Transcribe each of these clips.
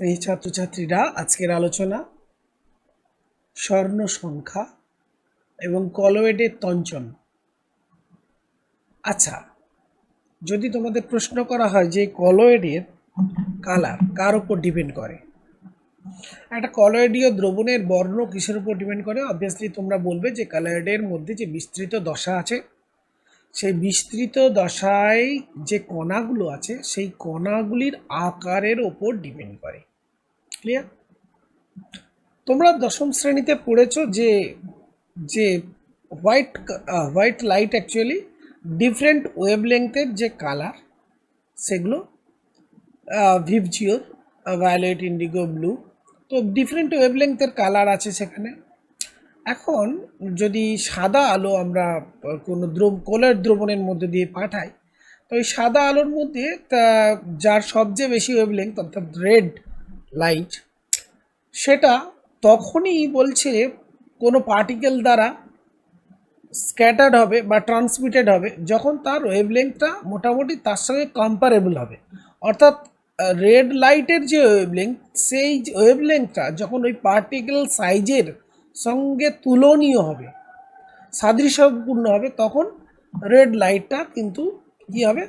স্নেহী ছাত্রছাত্রীরা আজকের আলোচনা স্বর্ণ সংখ্যা এবং কলোয়েডের তঞ্চন। আচ্ছা যদি তোমাদের প্রশ্ন করা হয় যে কলোয়েডের কালার কার উপর ডিপেন্ড করে? একটা কলয়েডীয় দ্রবণের বর্ণ কিসের উপর ডিপেন্ড করে? অবভিয়াসলি তোমরা বলবে যে কলয়েডের মধ্যে যে বিস্তৃত দশা আছে, সেই বিস্তৃত দশায় যে কণাগুলো আছে, সেই কণাগুলির আকারের ওপর ডিপেন্ড করে। ক্লিয়ার তোমরা দশম শ্রেণীতে পড়েছো যে যে white white light actually different ওয়েভলেংথের যে কালার সেগুলো ভিভজিওর ভায়োলেট ইন্ডিগো ব্লু তো ডিফারেন্ট ওয়েভলেংথের কালার আছে সেখানে। এখন যদি সাদা আলো আমরা কোনো দ্রব, কোলের দ্রবণের মধ্যে দিয়ে পাঠাই, তো এই সাদা আলোর মধ্যে, তা, যার সবচেয়ে বেশি ওয়েভলেংথ অর্থাৎ রেড লাইট, সেটা তখনই বলছে কোনো পার্টিকেল দ্বারা স্ক্যাটার্ড হবে বা ট্রান্সমিটেড হবে যখন তার ওয়েভলেংথটা মোটামুটি তার সঙ্গে কম্পারেবল হবে। অর্থাৎ রেড লাইটের যে ওয়েভলেংথ সেই ওয়েভলেংথটা যখন ওই পার্টিকেল সাইজের সঙ্গে তুলনীয় হবে, সাদৃশ্যপূর্ণ হবে, তখন রেড লাইটটা কিন্তু কী হবে?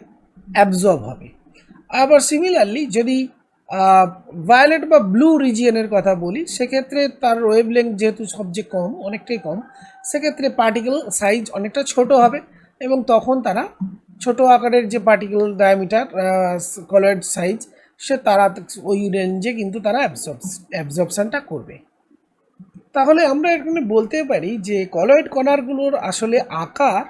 অ্যাবজর্ব হবে। আবার সিমিলারলি যদি ভায়োলেট বা ব্লু রিজিয়নের কথা বলি, সেক্ষেত্রে তার ওয়েভলেংথ যেহেতু সবচেয়ে কম, অনেকটাই কম, সেক্ষেত্রে পার্টিকেল সাইজ অনেকটা ছোট হবে এবং তখন তারা ছোট আকারের যে পার্টিকেল ডায়ামিটার কলয়েড সাইজ সে তারা ওই রেঞ্জে কিন্তু তারা অ্যাবজর্ব অ্যাবজর্বশানটা করবে। তাহলে আমরা এখানে বলতে পারি যে কলয়েড কণারগুলোর আসলে আকার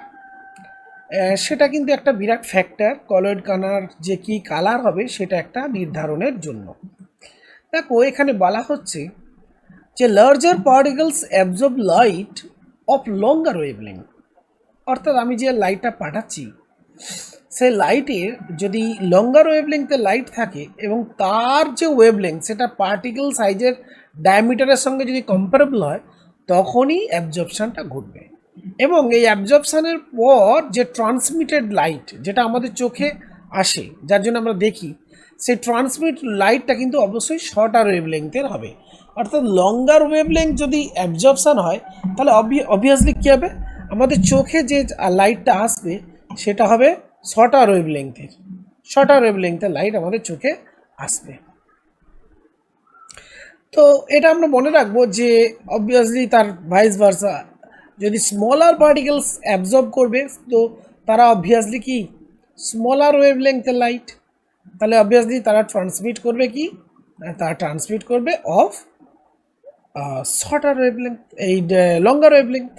সেটা কিন্তু একটা বিরাট ফ্যাক্টর কলয়েড কানার যে কি কালার হবে সেটা একটা নির্ধারণের জন্য। দেখো, এখানে বলা হচ্ছে যে larger particles absorb light of longer wavelength অর্থাৎ আমি যে লাইটটা পাঠাচ্ছি, সে লাইটের যদি লঙ্গার ওয়েভলেংথে লাইট থাকে এবং তার যে ওয়েভলেংথ সেটা পার্টিকেল সাইজের ডায়ামিটারের সঙ্গে যদি কম্পারেবল হয়, তখনই অ্যাবজর্পশানটা ঘটবে। এবং এই অ্যাবজর্পশানের পর যে ট্রান্সমিটেড লাইট যেটা আমাদের চোখে আসে, যার জন্য আমরা দেখি, সেই ট্রান্সমিট লাইটটা কিন্তু অবশ্যই শর্টার ওয়েভলেংথের হবে। অর্থাৎ লঙ্গার ওয়েভলেংথ যদি অ্যাবজর্পশান হয়, তাহলে অবভিয়াসলি কী হবে? আমাদের চোখে যে লাইটটা আসবে, সেটা হবে শর্টার ওয়েভলেংথের। শর্টার ওয়েভলেংথের লাইট আমাদের চোখে আসবে। তো এটা আমরা মনে রাখব যে অবভিয়াসলি তার ভাইস ভার্সা যদি স্মলার পার্টিকেলস অ্যাবজর্ব করবে, তো তারা অবভিয়াসলি কি? স্মলার ওয়েভলেংথের লাইট তাহলে অবভিয়াসলি তারা ট্রান্সমিট করবে কি? তারা ট্রান্সমিট করবে অফ শর্টার ওয়েভলেংথ এই লঙ্গার ওয়েভলেংথ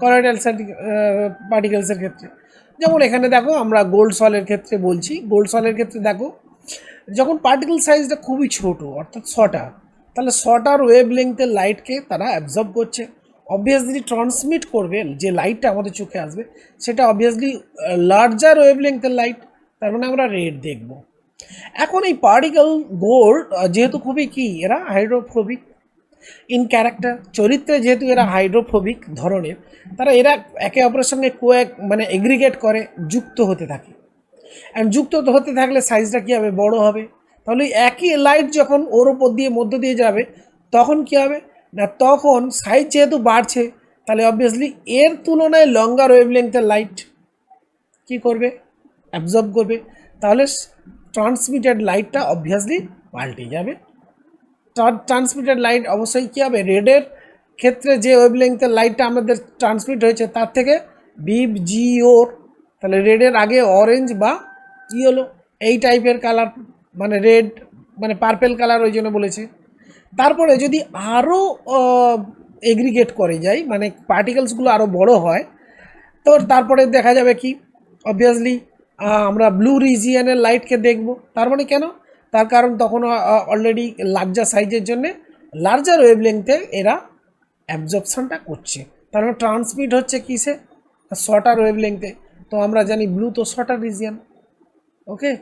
কলোয়েডাল পার্টিকেলসের ক্ষেত্রে। যেমন এখানে দেখো, আমরা গোল্ড সলের ক্ষেত্রে বলছি। গোল্ড সলের ক্ষেত্রে দেখো, যখন পার্টিকেল সাইজটা খুবই ছোট, অর্থাৎ ছটা তাহলে ছটার ওয়েভ লেংথের লাইটকে তারা অ্যাবজর্ব করছে। অবভিয়াসলি ট্রান্সমিট করবে যে লাইটটা আমাদের চোখে আসবে, সেটা অবভিয়াসলি লার্জার ওয়েভ লেংথের লাইট তার মানে আমরা রেড দেখব। এখন এই পার্টিকেল গোল্ড যেহেতু খুবই কি, এরা হাইড্রোফোবিক ইন ক্যারেক্টার চরিত্রে যেহেতু এরা হাইড্রোফোবিক ধরনের, তারা এরা একে অপরের সঙ্গে কোয়েক মানে এগ্রিগেট করে, যুক্ত হতে থাকে। অ্যান্ড যুক্ত হতে থাকলে সাইজটা কী হবে বড় হবে? তাহলে একই লাইট যখন ওর ওপর দিয়ে মধ্য দিয়ে যাবে, তখন কী হবে? না, তখন সাইজ যেহেতু বাড়ছে, তাহলে অবভিয়াসলি এর তুলনায় লঙ্গার ওয়েভলেংথের লাইট কী করবে? অ্যাবজর্ব করবে। তাহলে ট্রান্সমিটেড লাইটটা অবভিয়াসলি পাল্টে যাবে। ট্রান্সমিটেড লাইট অবশ্যই কী হবে? রেডের ক্ষেত্রে যে ওয়েভলেংথের লাইটটা আমাদের ট্রান্সমিট হয়েছে, তার থেকে বিভ জিওর তাহলে রেডের আগে অরেঞ্জ বা কী হলো এই টাইপের কালার মানে রেড মানে পার্পেল কালার ওই জন্য বলেছে। তারপরে যদি আরও এগ্রিগেট করে যাই মানে পার্টিকেলসগুলো আরও বড় হয়, তো তারপরে দেখা যাবে কি অবভিয়াসলি আমরা ব্লু রিজিয়ানের লাইটকে দেখব। তার মানে কেন? তার কারণ তখন অলরেডি লার্জার সাইজের জন্য লার্জার ওয়েভলেংথে এরা অ্যাবজর্পশনটা করছে। তার মানে ট্রান্সমিট হচ্ছে কিসে? শর্টার ওয়েভলেংথে তো আমরা জানি ব্লু তো শর্টার রিজিয়ান ওকে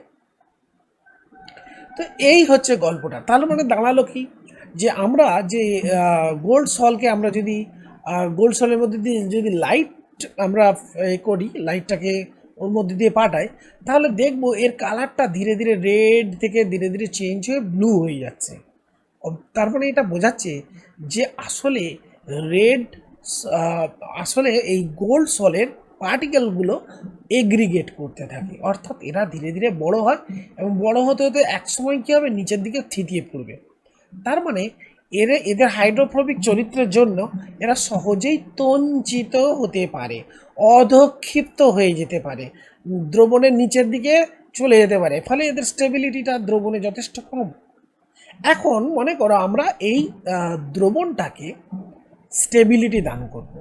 তো এই হচ্ছে গল্পটা। তাহলে মানে দাঁড়াল কি? যে আমরা যে গোল্ড সলকে আমরা যদি গোল্ড সলের মধ্যে দিয়ে যদি লাইট আমরা করি লাইটটাকে ওর মধ্যে দিয়ে পাঠাই, তাহলে দেখব এর কালারটা ধীরে ধীরে রেড থেকে ধীরে ধীরে চেঞ্জ হয়ে ব্লু হয়ে যাচ্ছে। অব- তার মানে এটা বোঝাচ্ছে যে আসলে রেড আসলে এই গোল্ড সলের পার্টিকেলগুলো এগ্রিগেট করতে থাকে। অর্থাৎ এরা ধীরে ধীরে বড় হয় এবং বড় হতে হতে এক সময় কী হবে? নিচের দিকে থিতিয়ে পড়বে। তার মানে এর, এদের হাইড্রোফোবিক চরিত্রের জন্য এরা সহজেই তঞ্চিত হতে পারে, অধক্ষিপ্ত হয়ে যেতে পারে, দ্রবণের নিচের দিকে চলে যেতে পারে, ফলে এদের স্টেবিলিটিটা দ্রবণে যথেষ্ট কম। এখন মনে করো আমরা এই দ্রবণটাকে স্টেবিলিটি দান করব।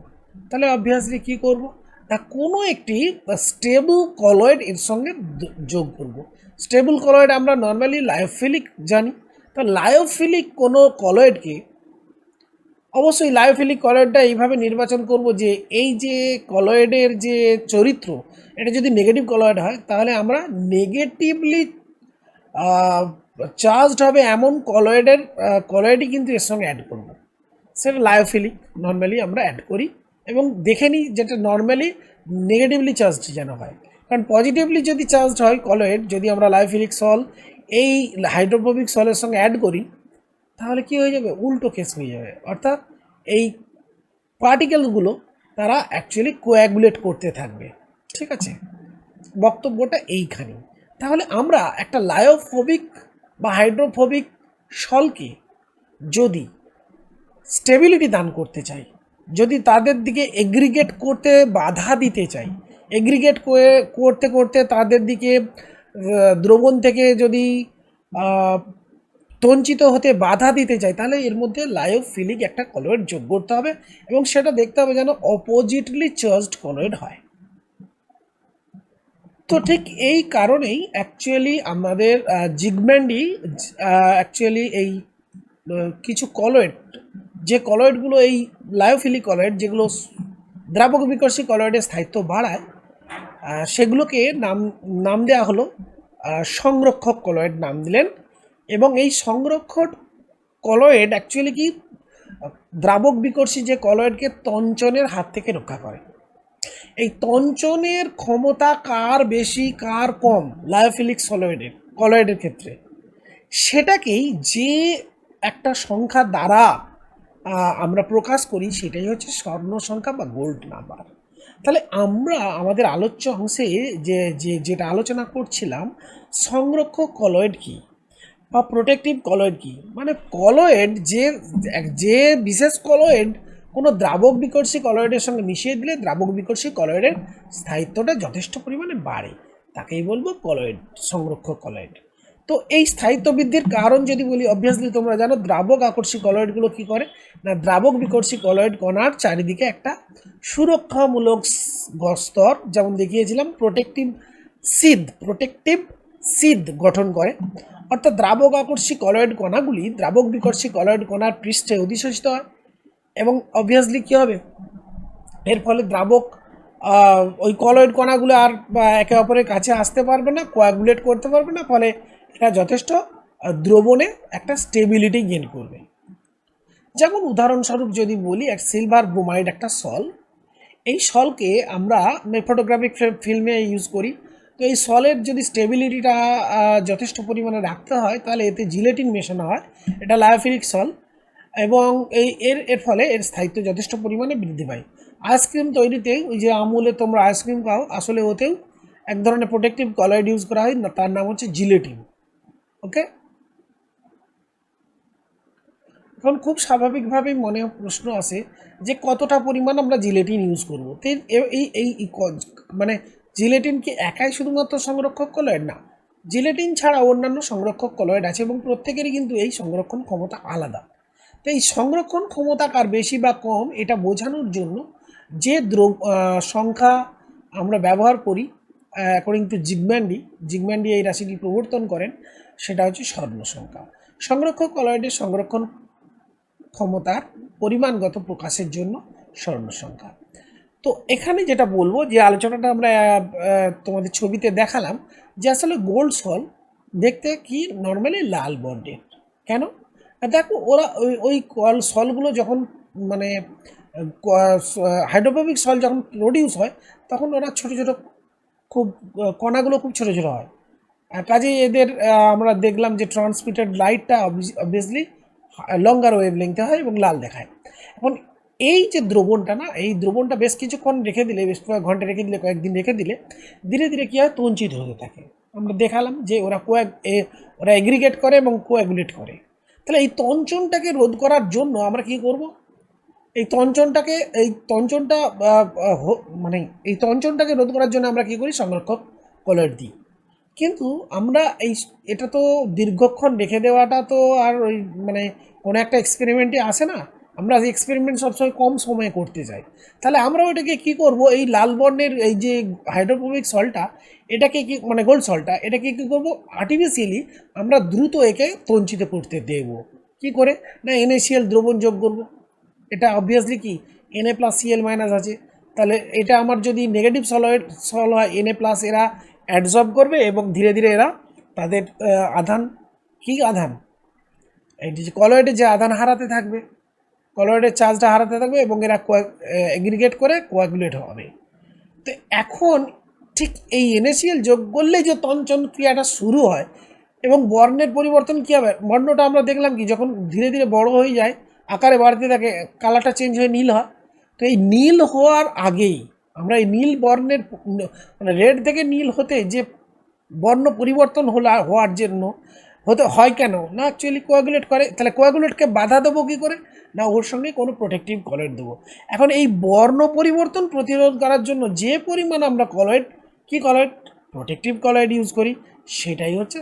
তাহলে অবভিয়াসলি কি করব? না, কোনো একটি স্টেবল কলয়েড এর সঙ্গে যোগ করব। স্টেবল কলয়েড আমরা নর্মালি লায়োফিলিক জানি। তো লায়োফিলিক কোনো কলয়েডকে অবশ্যই লায়োফিলিক কলয়েডটা এইভাবে নির্বাচন করব যে এই যে কলয়েডের যে চরিত্র, এটা যদি নেগেটিভ কলয়েড হয়, তাহলে আমরা নেগেটিভলি চার্জড হবে এমন কলয়েডের কলয়েডই কিন্তু এর সঙ্গে অ্যাড করব। সেটা লায়োফিলিক নর্মালি আমরা অ্যাড করি এবং দেখে নিই যেটা নর্মালি নেগেটিভলি চার্জড যেন হয়। কারণ পজিটিভলি যদি চার্জড হয় কলয়েড, যদি আমরা লায়োফিলিক সল এই হাইড্রোফোবিক সলের সঙ্গে অ্যাড করি, তাহলে কি হয়ে যাবে? উল্টো কেস হয়ে যাবে। অর্থাৎ এই পার্টিকেলগুলো তারা অ্যাকচুয়ালি কোয়াগুলেট করতে থাকবে। ঠিক আছে? বক্তব্যটা এইখানে। তাহলে আমরা একটা লায়োফোবিক বা হাইড্রোফোবিক সলকে যদি স্টেবিলিটি দান করতে চাই, যদি তাদের দিকে এগ্রিগেট করতে বাধা দিতে চাই এগ্রিগেট করে, করতে করতে তাদের দিকে দ্রবণ থেকে যদি তঞ্চিত হতে বাধা দিতে চাই তাহলে এর মধ্যে লায়োফিলিক একটা কলয়েড যোগ করতে হবে এবং সেটা দেখতে হবে যেন অপোজিটলি চার্জড কলয়েড হয়। তো ঠিক এই কারণেই অ্যাকচুয়ালি আমাদের জিগম্যান্ডি অ্যাকচুয়ালি এই কিছু কলয়েড যে কলয়েডগুলো এই লায়োফিলিক কলয়েড যেগুলো দ্রাবক বিকর্ষী কলয়েডের স্থায়িত্ব বাড়ায় সেগুলোকে নাম নাম দেওয়া হলো সংরক্ষক কলয়েড নাম দিলেন। এবং এই সংরক্ষক কলয়েড অ্যাকচুয়ালি কি? দ্রাবক বিকর্ষী যে কলয়েডকে তঞ্চনের হাত থেকে রক্ষা করে। এই তঞ্চনের ক্ষমতা কার বেশি, কার কম? লায়োফিলিক সলয়েডের, কলয়েডের ক্ষেত্রে। সেটাকেই যে একটা সংখ্যা দ্বারা আমরা প্রকাশ করি, সেটাই হচ্ছে স্বর্ণ সংখ্যা বা গোল্ড নাম্বার। তাহলে আমরা আমাদের আলোচ্য অংশে যে যে, যেটা আলোচনা করছিলাম, সংরক্ষক কলয়েড কি? বা প্রোটেক্টিভ কলয়েড কি? মানে কলয়েড যে যে বিশেষ কলয়েড কোনো দ্রাবক বিকর্ষী কলয়েডের সঙ্গে মিশিয়ে দিলে দ্রাবক বিকর্ষী কলয়েডের স্থায়িত্বটা যথেষ্ট পরিমাণে বাড়ে। তাকেই বলব কলয়েড, সংরক্ষক কলয়েড। তো এই স্থায়িত্ব বৃদ্ধির কারণ যদি বলি অবভিয়াসলি তোমরা জানো দ্রাবক আকর্ষী কলয়েডগুলো কি করে? না, দ্রাবক বিকর্ষী কলয়েড কণার চারিদিকে একটা সুরক্ষামূলক স্তর, যেমন দেখিয়েছিলাম প্রোটেক্টিভ সিদ প্রোটেক্টিভ সিদ গঠন করে। অর্থাৎ দ্রাবক আকর্ষী কলয়েড কণাগুলি দ্রাবক বিকর্ষী কলয়েড কণার পৃষ্ঠে অধিশোষিত হয় এবং অবভিয়াসলি কী হবে? এর ফলে দ্রাবক ওই কলয়েড কণাগুলো আর একে অপরের কাছে আসতে পারবে না কোয়াগুলেট করতে পারবে না, ফলে এটা যথেষ্ট দ্রবণে একটা স্টেবিলিটি গেন করবে। যেমন উদাহরণস্বরূপ যদি বলি, এক সিলভার ব্রোমাইড একটা সল। এই সলকে আমরা ফটোগ্রাফিক ফিল্মে ইউজ করি। তো এই সলের যদি স্টেবিলিটিটা যথেষ্ট পরিমাণে রাখতে হয়, তাহলে এতে জিলেটিন মেশানো হয়। এটা লায়োফিলিক সল। এবং এই, এর এর ফলে এর স্থায়িত্ব যথেষ্ট পরিমাণে বৃদ্ধি পায়। আইসক্রিম তৈরিতে, ওই যে আমুলে তোমরা আইসক্রিম খাও, আসলে ওতেও এক ধরনের প্রোটেক্টিভ কলয়েড ইউজ করা হয় তার নাম হচ্ছে জিলেটিন ওকে? এখন খুব স্বাভাবিকভাবেই মনে প্রশ্ন আসে যে কতটা পরিমাণ আমরা জিলেটিন ইউজ করব। এই এই মানে জিলেটিন কি একাই শুধুমাত্র সংরক্ষক কলয়েড? না। জিলেটিন ছাড়া অন্যান্য সংরক্ষক কলয়েড আছে এবং প্রত্যেকেরই কিন্তু এই সংরক্ষণ ক্ষমতা আলাদা। তো এই সংরক্ষণ ক্ষমতা কার বেশি বা কম এটা বোঝানোর জন্য যে দ্রব সংখ্যা আমরা ব্যবহার করি অ্যাকর্ডিং টু জিগম্যান্ডি জিগম্যান্ডি এই রাশিটি প্রবর্তন করেন সেটা হচ্ছে স্বর্ণ সংখ্যা। সংরক্ষক কলয়েডের সংরক্ষণ ক্ষমতার পরিমাণগত প্রকাশের জন্য স্বর্ণ সংখ্যা। তো এখানে যেটা বলব, যে আলোচনাটা আমরা তোমাদের ছবিতে দেখালাম, যে আসলে গোল্ড সল দেখতে কি নর্মালি লাল বর্ণের। কেন? দেখো, ওরা ওই ওই কল সলগুলো যখন মানে হাইড্রোফোবিক সল যখন প্রডিউস হয়, তখন ওরা ছোট ছোট, খুব কণাগুলো খুব ছোটো ছোটো হয়। কাজেই এদের আমরা দেখলাম যে ট্রান্সমিটেড লাইটটা অবভিয়াসলি লঙ্গার ওয়েভ লেংথে হয় এবং লাল দেখায়। এখন এই যে দ্রবণটা না, এই দ্রবণটা বেশ কিছুক্ষণ রেখে দিলে, বেশ কয়েক ঘণ্টা রেখে দিলে, কয়েকদিন রেখে দিলে, ধীরে ধীরে কী হয়, তঞ্চিত হতে থাকে। আমরা দেখালাম যে ওরা কোয়াগ ওরা এগ্রিগেট করে এবং কোয়াগুলেট করে। তাহলে এই তঞ্চনটাকে রোধ করার জন্য আমরা কি করব? এই তঞ্চনটাকে, এই তঞ্চনটা মানে এই তঞ্চনটাকে রোধ করার জন্য আমরা কি করি? সংরক্ষক কলয়েড দিই। কিন্তু আমরা এই এটা তো দীর্ঘক্ষণ রেখে দেওয়াটা তো আর ওই মানে কোনো একটা এক্সপেরিমেন্টে আসে না। আমরা এক্সপেরিমেন্ট সবসময় কম সময়ে করতে চাই তাহলে আমরা ওইটাকে কি করব? এই লাল বর্ণের এই যে হাইড্রোফোবিক সল্টটা এটাকে কি মানে গোল্ড সল্টটা এটাকে কী করব? আর্টিফিশিয়ালি আমরা দ্রুত একে তঞ্চিত করতে দেব। কি করে? না এনএসিএল দ্রবণ যোগ করব। এটা অবভিয়াসলি কি? এনএ প্লাস সিএল মাইনাস আছে। তাহলে এটা আমার যদি নেগেটিভ সলয়েড, সল হয় এনএ প্লাস এরা অ্যাডজর্ব করবে এবং ধীরে ধীরে এরা তাদের আধান, কি আধান? এই যে কলয়েডে যে আধান হারাতে থাকবে কলয়েডের চার্জটা হারাতে থাকবে এবং এরা এগ্রিগেট করে কোয়াগুলেট হবে। তো এখন ঠিক এই এনএসিএল যোগ করলেই যে তঞ্চন ক্রিয়াটা শুরু হয় এবং বর্ণের পরিবর্তন কী হবে? বর্ণটা আমরা দেখলাম কি, যখন ধীরে ধীরে বড় হয়ে যায়, আকারে বাড়তে থাকে কালারটা চেঞ্জ হয়ে নীল হয়। তো এই নীল হওয়ার আগেই আমরা এই নীল বর্ণের মানে রেড থেকে নীল হতে যে বর্ণ পরিবর্তন হলা হওয়ার জন্য হতে হয় কেন? না অ্যাকচুয়ালি কোয়াগুলেট করে। তাহলে কোয়াগুলেটকে বাধা দেবো কী করে? না ওর সঙ্গে কোনো প্রোটেক্টিভ কলয়েড দেবো। এখন এই বর্ণ পরিবর্তন প্রতিরোধ করার জন্য যে পরিমাণ আমরা কলয়েড কী কলয়েড প্রোটেক্টিভ কলয়েড ইউজ করি। সেটাই হচ্ছে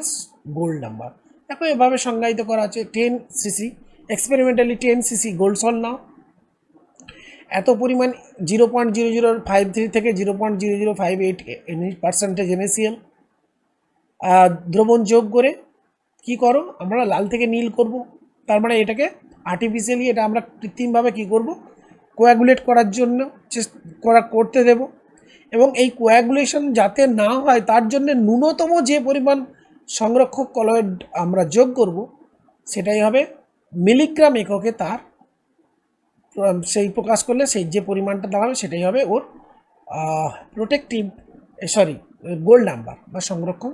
গোল্ড নাম্বার দেখো এভাবে সংজ্ঞায়িত করা আছে। Ten CC experimentally ten CC gold sol নাও। এত পরিমাণ zero point zero zero five three থেকে zero point zero zero five eight percentage NACL দ্রবণ যোগ করে কি করো? আমরা লাল থেকে নীল করব। তার মানে এটাকে আর্টিফিশিয়ালি এটা আমরা কৃত্রিমভাবে কি করব? কোয়াগুলেট করার জন্য করা করতে দেব। এবং এই কোয়াগুলেশন যাতে না হয়, তার জন্য ন্যূনতম যে পরিমাণ সংরক্ষক কলয়েড আমরা যোগ করব, সেটাই হবে মিলিগ্রাম এককে তার সেই প্রকাশ করলে সেই যে পরিমাণটা দাঁড়াবে সেটাই হবে ওর প্রোটেক্টিভ সরি গোল্ড নাম্বার বা সংরক্ষণ,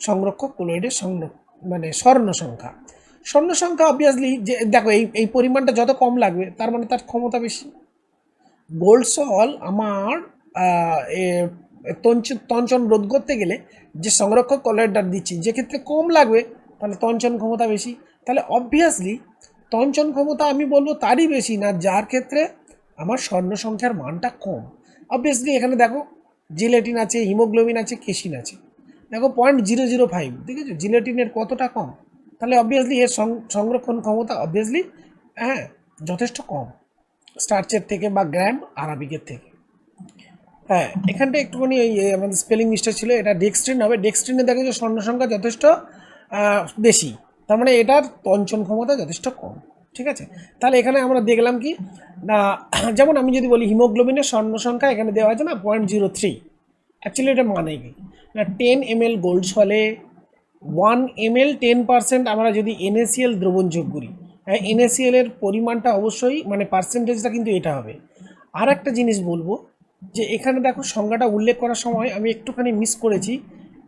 সংরক্ষক ক্লোরাইডের সংর মানে স্বর্ণ সংখ্যা। স্বর্ণ সংখ্যা অবভিয়াসলি যে, দেখো এই এই পরিমাণটা যত কম লাগবে, তার মানে তার ক্ষমতা বেশি। গোল্ড সল আমার তঞ্চন রোধ করতে গেলে যে সংরক্ষক কলয়েডটা দিচ্ছি, যে ক্ষেত্রে কম লাগবে, তাহলে তঞ্চন ক্ষমতা বেশি। তাহলে অবভিয়াসলি তঞ্চন ক্ষমতা আমি বলব তারই বেশি না, যার ক্ষেত্রে আমার স্বর্ণ সংখ্যার মানটা কম। অবভিয়াসলি এখানে দেখো জিলেটিন আছে হিমোগ্লোবিন আছে কেসিন আছে। দেখো পয়েন্ট জিরো জিরো ফাইভ দেখেছ জিলেটিনের কতটা কম? তাহলে অবভিয়াসলি এর সংরক্ষণ ক্ষমতা অবভিয়াসলি হ্যাঁ যথেষ্ট কম। স্টার্চের থেকে বা গ্র্যাম আরাবিকের থেকে। হ্যাঁ এখানটা একটুখানি ওই আমাদের স্পেলিং মিস্টেক ছিল, এটা ডেক্সট্রিন হবে। ডেক্সট্রিনে দেখে যে স্বর্ণ সংখ্যা যথেষ্ট বেশি। তার মানে এটার তঞ্চন ক্ষমতা যথেষ্ট কম, ঠিক আছে? তাহলে এখানে আমরা দেখলাম কি, না, যেমন আমি যদি বলি হিমোগ্লোবিনের স্বর্ণ সংখ্যা, এখানে দেওয়া আছে না পয়েন্ট জিরো থ্রি অ্যাকচুয়ালি এটা মানে কি? না টেন এম এল গোল্ড সলে one M L ten percent আমরা যদি এনএসিএল দ্রবণ যোগ করি হ্যাঁ এনএসিএল এর পরিমাণটা অবশ্যই মানে পার্সেন্টেজটা কিন্তু এটা হবে। আর একটা জিনিস বলব, যে এখানে দেখো সংখ্যাটা উল্লেখ করার সময় আমি একটুখানি মিস করেছি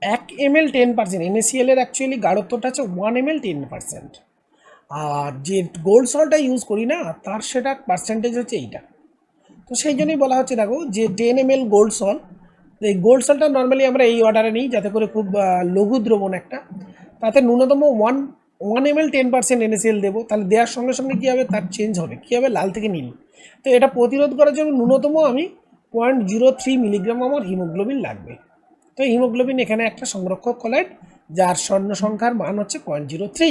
এক M L ten percent NACL এর অ্যাকচুয়ালি গাঢ়ত্বটা হচ্ছে one M L ten percent আর যে গোল্ড সল্টটা ইউজ করি না, তার সেটা পার্সেন্টেজ হচ্ছে এইটা। তো সেই জন্যই বলা হচ্ছে, দেখো, যে ten M L gold sol এই গোল্ড সলটা নর্মালি আমরা এই অর্ডারে নিই, যাতে করে খুব লঘু দ্রবণ একটা। তাতে ন্যূনতম one one M L ten percent NSL দেবো। তাহলে দেওয়ার সঙ্গে সঙ্গে কী হবে? তার চেঞ্জ হবে। কী হবে? লাল থেকে নীল। তো এটা প্রতিরোধ করার জন্য ন্যূনতম আমি পয়েন্ট জিরো থ্রি মিলিগ্রাম আমার হিমোগ্লোবিন লাগবে। তো হিমোগ্লোবিন এখানে একটা সংরক্ষক কলয়েড যার স্বর্ণ সংখ্যার মান হচ্ছে পয়েন্ট জিরো থ্রি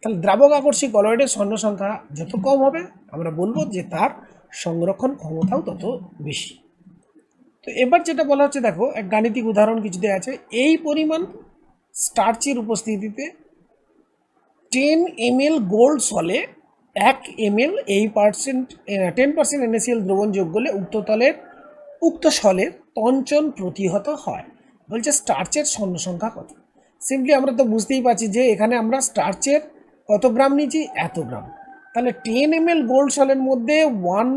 তাহলে দ্রাবক আকর্ষী কলয়েডের স্বর্ণ সংখ্যা যত কম হবে, আমরা বলব যে তার সংরক্ষণ ক্ষমতাও তত বেশি। তো এবার যেটা বলা হচ্ছে, দেখো, এক গাণিতিক উদাহরণ কিছু দেওয়া আছে। এই পরিমাণ স্টার্চের উপস্থিতিতে টেন এম এল গোল্ড সলে এক এম এল এই পার্সেন্ট টেন পার্সেন্ট এনএসিএল দ্রবণ যোগ করলে উক্ত তলের, উক্ত সলের তঞ্চন প্রতিহত হয়। বলছে স্টার্চের স্বর্ণ সংখ্যা কত? সিম্পলি আমরা তো বুঝতেই পারছি যে এখানে আমরা স্টার্চের কত গ্রাম নিয়েছি? এত গ্রাম। তাহলে টেন এম এল গোল্ড সলের মধ্যে one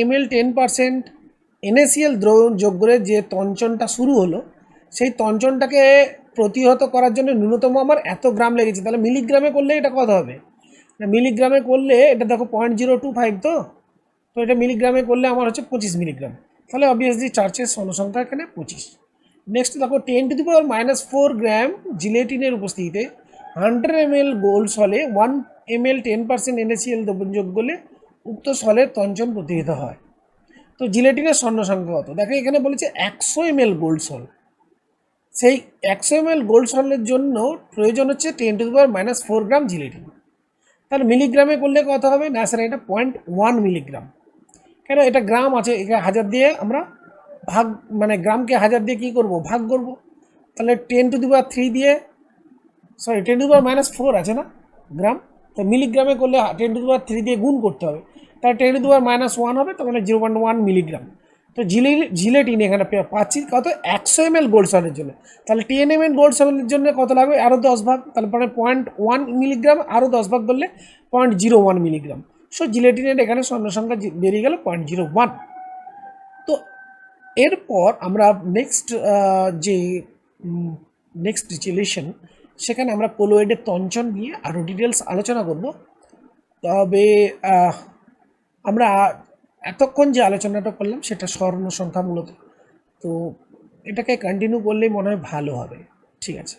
M L ten percent NACL দ্রবণ যোগ করে যে তঞ্চনটা শুরু হলো, সেই তঞ্চনটাকে প্রতিহত করার জন্য ন্যূনতম আমার এত গ্রাম লেগেছে। তাহলে মিলিগ্রামে করলে এটা কত হবে? মিলিগ্রামে করলে, এটা দেখো পয়েন্ট জিরো টু ফাইভ তো? তো এটা মিলিগ্রামে করলে আমার হচ্ছে পঁচিশ মিলিগ্রাম তাহলে অবভিয়াসলি চার্চের সংখ্যা এখানে পঁচিশ। নেক্সট দেখো ten to the power minus four gram জিলেটিনের উপস্থিতিতে হান্ড্রেড এম এল গোল্ড সলে one M L ten percent NACL যোগ করলে উক্ত সলের তঞ্চন প্রতিহিত হয়। তো জিলেটিনের স্বর্ণ সংখ্যা কত? দেখো এখানে বলেছে একশো এম এল গোল্ড সল সেই একশো এম এল গোল্ড সলের জন্য প্রয়োজন হচ্ছে ten to the power minus four gram gelatin তাহলে মিলিগ্রামে করলে কত হবে? না স্যার এটা পয়েন্ট ওয়ান মিলিগ্রাম কেন এটা গ্রাম আছে এখানে হাজার দিয়ে আমরা ভাগ মানে গ্রামকে হাজার দিয়ে কী করব? ভাগ করব। তাহলে ten to the power three দিয়ে sorry ten to the power minus four আছে না, গ্রাম? তো মিলিগ্রামে করলে টেন টু দি থ্রি দিয়ে গুণ করতে হবে। তাহলে ten to the power minus one হবে তখন জিরো পয়েন্ট ওয়ান মিলিগ্রাম তো জিলে, জিলেটিন এখানে পাচ্ছি কত? একশো এম এল গোল্ড সলের জন্য। তাহলে টেন এম এল গোল্ড সলের জন্য কত লাগবে? আরও দশ ভাগ। তারপরে পয়েন্ট ওয়ান মিলিগ্রাম আরও দশ ভাগ করলে point zero one milligram so জিলেটিনের এখানে স্বর্ণ সংখ্যা বেরিয়ে গেল পয়েন্ট জিরো ওয়ান তো, এরপর আমরা নেক্সট যে নেক্সট রিলেশন সেখানে আমরা কোলোয়েডের তঞ্চন নিয়ে আরও ডিটেলস আলোচনা করব। তবে আমরা এতক্ষণ যে আলোচনাটা করলাম, সেটা স্বর্ণ সংখ্যা মূলত। তো, এটাকে কন্টিনিউ করলেই মনে হয় ভালো হবে। ঠিক আছে।